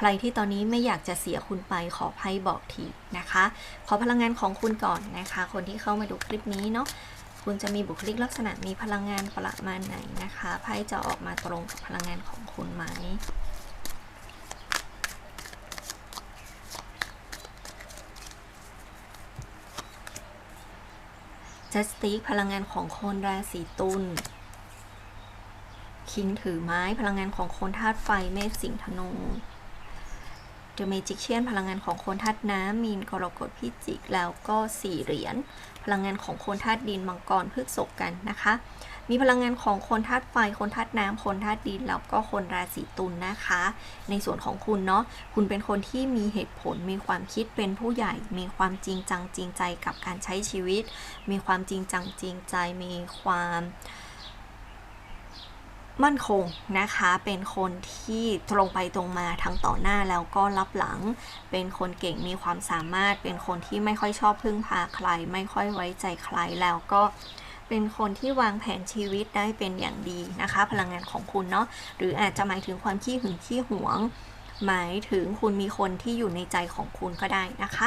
ใครที่ตอนนี้ไม่อยากจะเสียคุณไปขอไพ่บอกทีนะคะ ขอพลังงานของคุณก่อนนะคะ คนที่เข้ามาดูคลิปนี้เนาะคุณจะมีบุคลิกลักษณะมีพลังงานประมาณไหนนะคะไพ่จะออกมาตรงกับพลังงานของคุณไหมจัสติกพลังงานของคนราศีตุลคิงถือไม้พลังงานของคนธาตุไฟเมษสิงห์ธนู เดอะเมจิกเชีนพลังงานของคนธาตุน้ำมีนกรกฎพิจิก แล้วก็สี่เหรียญพลังงานของคนธาตุดินมังกรพฤกษกกันนะคะ มีพลังงานของคนธาตุไฟ คนธาตุน้ำคนธาตุดินแล้วก็คนราศีตุลนนะคะ ในส่วนของคุณเนาะคุณเป็นคนที่มีเหตุผลมีความคิดเป็นผู้ใหญ่ มีความจริงจังจริงใจกับการใช้ชีวิต มีความจริงจังจริงใจมีความ มั่นคงนะคะ เป็นคนที่ตรงไปตรงมาทั้งต่อหน้าแล้วก็รับหลัง เป็นคนเก่งมีความสามารถ เป็นคนที่ไม่ค่อยชอบพึ่งพาใคร ไม่ค่อยไว้ใจใครแล้วก็เป็นคนที่วางแผนชีวิตได้เป็นอย่างดีนะคะ พลังงานของคุณเนาะหรืออาจจะหมายถึงความขี้หึงขี้หวง หมายถึงคุณมีคนที่อยู่ในใจของคุณก็ได้นะคะ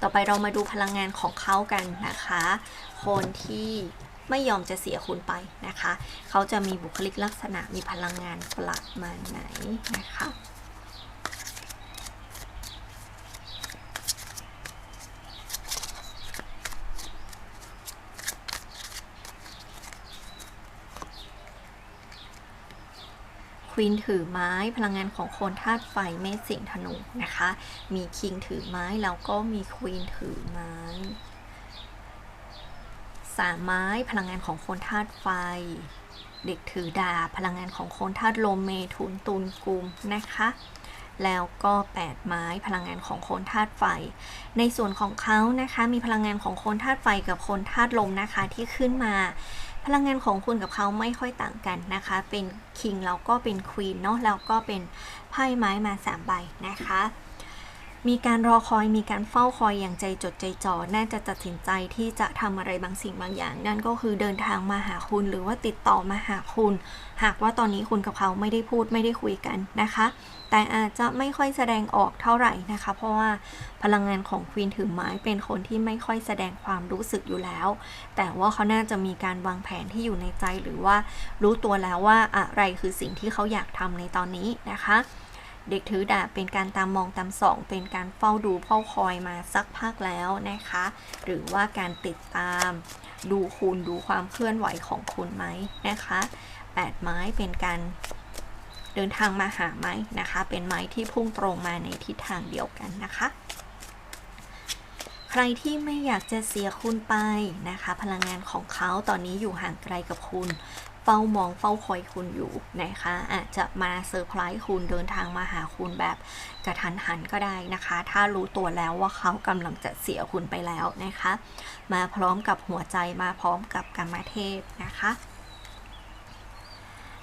ต่อไปเรามาดูพลังงานของเขากันนะคะ คนที่ ไม่ยอมจะเสียคุณไปนะคะ เขาจะมีบุคลิกลักษณะมีพลังงานประมาณไหนนะคะควีนถือไม้พลังงานของคนธาตุไฟเมษสิงธนูนะคะ มีคิงถือไม้แล้วก็มีควีนถือไม้ สามไม้พลังงานของคนธาตุไฟ เด็กถือดาบพลังงานของคนธาตุลมเมถุนตุลกุมนะคะ แล้วก็ 8 ไม้พลังงานของคนธาตุไฟ ในส่วนของเขานะคะมีพลังงานของคนธาตุไฟกับคนธาตุลมนะคะที่ขึ้นมาพลังงานของคุณกับเขาไม่ค่อยต่างกันนะคะ เป็นคิงแล้วก็เป็นควีนเนาะแล้วก็เป็นไพ่ไม้มาสามใบนะคะ มีการรอคอยมีการเฝ้าคอยอย่างใจจดใจจ่อน่าจะตัดสินใจที่จะทำอะไรบางสิ่งบางอย่าง นั่นก็คือเดินทางมาหาคุณหรือว่าติดต่อมาหาคุณ หากว่าตอนนี้คุณกับเขาไม่ได้พูดไม่ได้คุยกันนะคะ แต่อาจจะไม่ค่อยแสดงออกเท่าไหร่นะคะ เพราะว่าพลังงานของควีนถือไม้เป็นคนที่ไม่ค่อยแสดงความรู้สึกอยู่แล้ว แต่ว่าเขาน่าจะมีการวางแผนที่อยู่ในใจหรือว่ารู้ตัวแล้วว่าอะไรคือสิ่งที่เขาอยากทำในตอนนี้นะคะ เด็กถือดาบเป็นการตามมองตามส่อง เป็นการเฝ้าดูเฝ้าคอยมาสักพักแล้วนะคะ หรือว่าการติดตามดูคุณดูความเคลื่อนไหวของคุณไหมนะคะแปดไม้เป็นการเดินทางมาหาไม้นะคะ เป็นไม้ที่พุ่งตรงมาในทิศทางเดียวกันนะคะใครที่ไม่อยากจะเสียคุณไปนะคะ พลังงานของเขาตอนนี้อยู่ห่างไกลกับคุณ เฝ้ามองเฝ้าคอยคุณอยู่นะคะอาจจะมาเซอร์ไพรส์คุณเดินทางมาหาคุณแบบกระทันหันก็ได้นะคะ ถ้ารู้ตัวแล้วว่าเขากำลังจะเสียคุณไปแล้วนะคะ มาพร้อมกับหัวใจมาพร้อมกับกรรมเทพนะคะ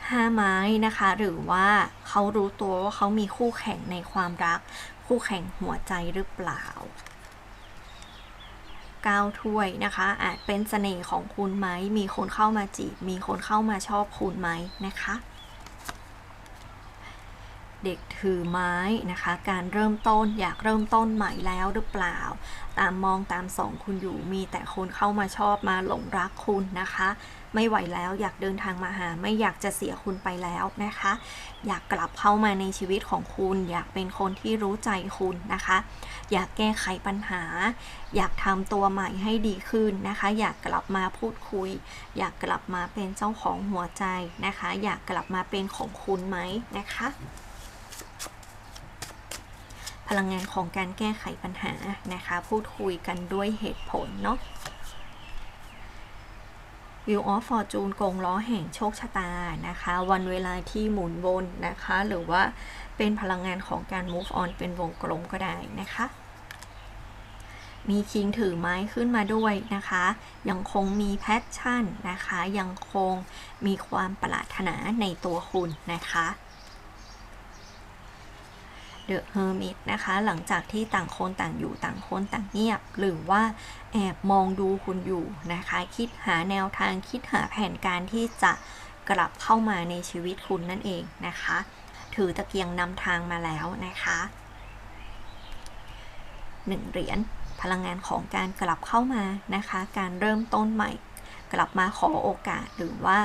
ห้าไม้นะคะ หรือว่าเขารู้ตัวว่าเขามีคู่แข่งในความรัก คู่แข่งหัวใจหรือเปล่า ก้าวถ้วยนะคะ อาจเป็นเสน่ห์ของคุณไหม มีคนเข้ามาจีบ มีคนเข้ามาชอบคุณไหมนะคะ เด็กถือไม้นะคะ การเริ่มต้นอยากเริ่มต้นใหม่แล้วหรือเปล่า ตามมองตามส่องคุณอยู่มีแต่คนเข้ามาชอบมาหลงรักคุณนะคะ ไม่ไหวแล้วอยากเดินทางมาหา ไม่อยากจะเสียคุณไปแล้วนะคะ อยากกลับเข้ามาในชีวิตของคุณ อยากเป็นคนที่รู้ใจคุณนะคะ อยากแก้ไขปัญหา อยากทำตัวใหม่ให้ดีขึ้นนะคะ อยากกลับมาพูดคุย อยากกลับมาเป็นเจ้าของหัวใจนะคะ อยากกลับมาเป็นของคุณไหมนะคะ พลังงานของการแก้ไขปัญหานะคะ พูดคุยกันด้วยเหตุผลเนาะ Wheel of Fortune กงล้อแห่งโชคชะตานะคะ วันเวลาที่หมุนวนนะคะ หรือว่าเป็นพลังงานของการ move on เป็นวงกลมก็ได้นะคะมีคิงถือไม้ขึ้นมาด้วยนะคะ ยังคงมีแพชชั่นนะคะ ยังคงมีความปรารถนาในตัวคุณนะคะ The Hermit นะคะ หลังจากที่ต่างคนต่างอยู่ต่างคนต่างเงียบ หรือว่าแอบมองดูคุณอยู่นะคะ คิดหาแนวทางคิดหาแผนการที่จะกลับเข้ามาในชีวิตคุณนั่นเองนะคะ ถือตะเกียงนำทางมาแล้วนะคะหนึ่งเหรียญพลังงานของการกลับเข้ามานะคะ การเริ่มต้นใหม่ กลับมาขอโอกาสหรือว่า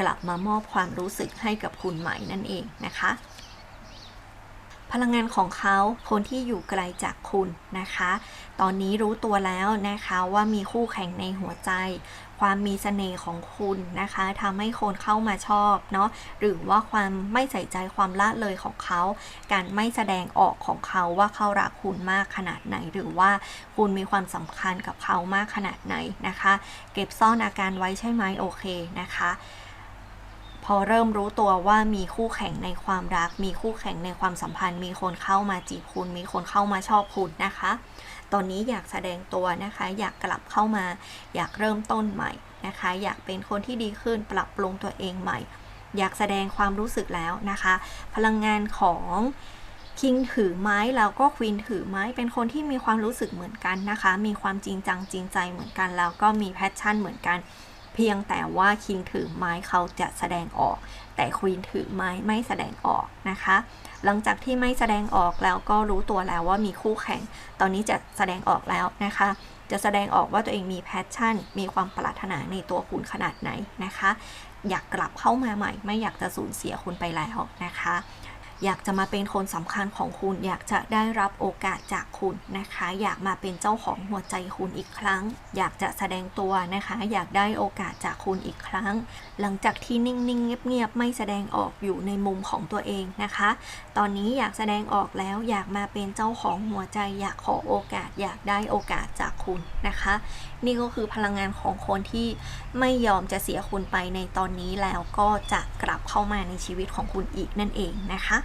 กลับมามอบความรู้สึกให้กับคุณใหม่นั่นเองนะคะ พลังงานของเขาคนที่อยู่ไกลจากคุณนะคะ ตอนนี้รู้ตัวแล้วนะคะว่ามีคู่แข่งในหัวใจ ความมีเสน่ห์ของคุณนะคะทำให้คนเข้ามาชอบเนาะหรือว่าความไม่ใส่ใจความละเลยของเขา การไม่แสดงออกของเขาว่าเขารักคุณมากขนาดไหน หรือว่าคุณมีความสำคัญกับเขามากขนาดไหนนะคะ เก็บซ่อนอาการไว้ใช่ไหมโอเคนะคะ พอเริ่มรู้ตัวว่ามีคู่แข่งในความรัก มีคู่แข่งในความสัมพันธ์ มีคนเข้ามาจีบคุณ มีคนเข้ามาชอบคุณนะคะ ตอนนี้อยากแสดงตัวนะคะ อยากกลับเข้ามา อยากเริ่มต้นใหม่นะคะ อยากเป็นคนที่ดีขึ้นปรับปรุงตัวเองใหม่ อยากแสดงความรู้สึกแล้วนะคะ พลังงานของคิงถือไม้แล้วก็ควีนถือไม้เป็นคนที่มีความรู้สึกเหมือนกันนะคะ มีความจริงจังจริงใจเหมือนกันแล้วก็มีแพชชั่นเหมือนกัน เพียงแต่ว่าคิงถือไม้เขาจะแสดงออก แต่ควีนถือไม้ไม่แสดงออกนะคะ หลังจากที่ไม่แสดงออกแล้วก็รู้ตัวแล้วว่ามีคู่แข่ง ตอนนี้จะแสดงออกแล้วนะคะจะแสดงออกว่าตัวเองมีแพชชั่น มีความปรารถนาในตัวคุณขนาดไหนนะคะ อยากกลับเข้ามาใหม่ ไม่อยากจะสูญเสียคุณไปแล้วนะคะ อยากจะมาเป็นคนสำคัญของคุณ อยากจะได้รับโอกาสจากคุณนะคะ อยากมาเป็นเจ้าของหัวใจคุณอีกครั้ง อยากจะแสดงตัวนะคะ อยากได้โอกาสจากคุณอีกครั้ง หลังจากที่นิ่งๆเงียบๆไม่แสดงออกอยู่ในมุมของตัวเองนะคะ ตอนนี้อยากแสดงออกแล้วอยากมาเป็นเจ้าของหัวใจ อยากขอโอกาส อยากได้โอกาสจากคุณนะคะ นี่ก็คือพลังงานของคนที่ไม่ยอมจะเสียคุณไปในตอนนี้แล้วก็จะกลับเข้ามาในชีวิตของคุณอีกนั่นเองนะคะ